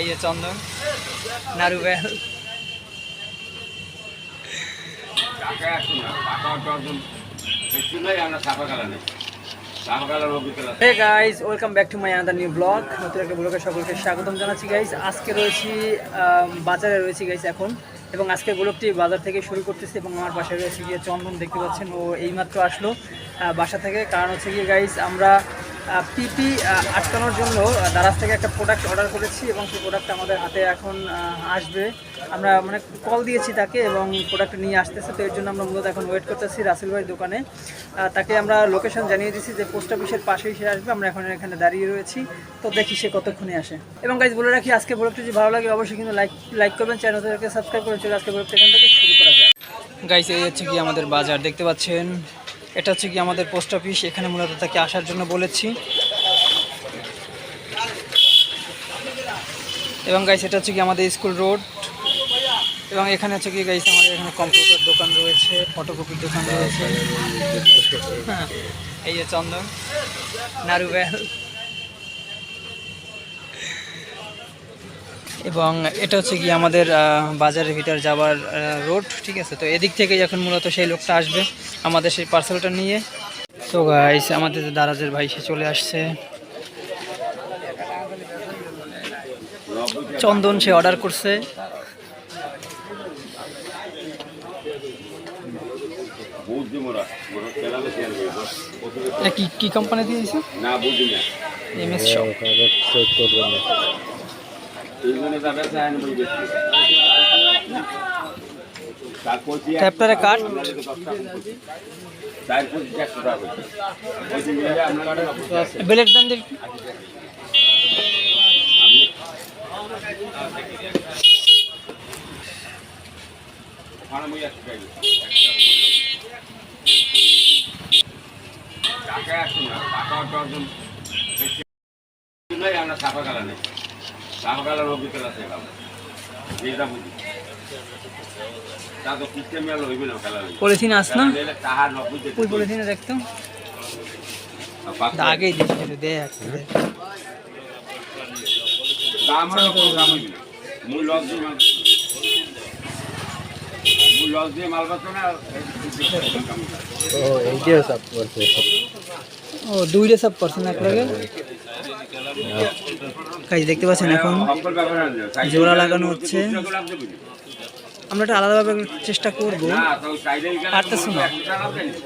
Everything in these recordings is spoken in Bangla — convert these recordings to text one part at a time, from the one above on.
এই যে Chandan Narubel. Hey guys welcome back to my another new blog নতুন একটা ব্লগে সকলকে স্বাগতম জানাচ্ছি গাইজ আজকে রয়েছি বাজারে রয়েছি গাইজ এখন। এবং আজকের ব্লগটি বাজার থেকে শুরু করতেছি এবং আমার পাশে রয়েছে গিয়ে চন্দন দেখতে পাচ্ছেন। ও এইমাত্র আসলো বাসা থেকে। কারণ হচ্ছে গিয়ে গাইজ আমরা পিপি আটকানোর জন্য দারাজ থেকে একটা প্রোডাক্ট অর্ডার করেছি এবং সেই প্রোডাক্ট আমাদের হাতে এখন আসবে। আমরা মানে কল দিয়েছি তাকে এবং প্রোডাক্ট নিয়ে আসতেছে, তো এর জন্য আমরা মূলত এখন ওয়েট করতেছি রাসেল ভাইয়ের দোকানে। তাকে আমরা লোকেশন জানিয়ে দিয়েছি যে পোস্ট অফিসের পাশেই সে আসবে, আমরা এখন এখানে দাঁড়িয়ে রয়েছি। তো দেখি সে কতক্ষণে আসে। এবং গাইজ বলে রাখি, আজকে ব্লগটি যদি ভালো লাগে, অবশ্যই কিন্তু লাইক লাইক করবেন চ্যানেলটাকে সাবস্ক্রাইব করে চলে আজকে ব্লগটা এখান থেকে শুরু করা যায়। গাইজ এই হচ্ছে কি আমাদের বাজার, দেখতে পাচ্ছেন? এটা হচ্ছে কি আমাদের পোস্ট অফিস এখানে মূলত তাকে আসার জন্য বলেছি। এবং গাইস এটা হচ্ছে কি আমাদের স্কুল রোড এবং এখানে হচ্ছে কি গাইস আমাদের এখানে কম্পিউটার দোকান রয়েছে ফটোকপির দোকান রয়েছে। হ্যাঁ, এই যে চন্দন নারুবেল। এবং এটা হচ্ছে কি আমাদের বাজারের ভিতর যাওয়ার রোড ঠিক আছে? তো এদিক থেকে এখন মূলত সেই লোকটা আসবে আমাদের সেই পার্সেলটা নিয়ে। তো গাইস আমাদের যে দারাজের ভাই সে চলে আসছে। চন্দন সে অর্ডার করছে। কি কি কোম্পানি দিয়েছে? না বুঝি না। এম এস শপ এই জন্য যাবে চায় না বুঝি তারপর কি ট্যাপটারে কাট একশো টাকা ওই দিন একশো টাকা আসুন না ঢাকা অর্জন। আমরা সাফা কালা নেই অভিজ্ঞতা আছে আমরা যেটা বুঝি। তা তো সিস্টেম মেল হইবে না খেলা পলিথিন আস না? তাহার নব্বই ওই পলিথিনে দেখতো? আগেই দিচ্ছিল দেখ দাম দাম হইবে না। মূল লস দিয়ে মাল মূল লস দিয়ে মাল পাচ্ছ না ও দুইটা সব পার্সেন্ট এক লাগে কাজ দেখতে পাচ্ছেন এখন জোড়া লাগানো হচ্ছে। আমরা একটা আলাদাভাবে চেষ্টা করব। পারতেছো না।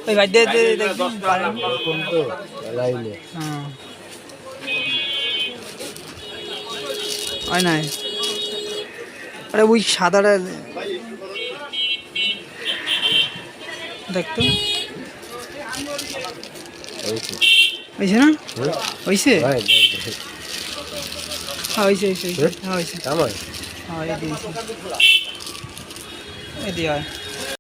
ওই ভাই দে দে সাইডে গেলে দেখি। দশ টাকা পারেন লাভ করো। হ্যাঁ হয় আরে ওই সাদাটা দেখতো। হয়েছে। না? হয়েছে। হ্যাঁ হয়েছে হয়েছে হয়েছে। হয় হ্যাঁ হয়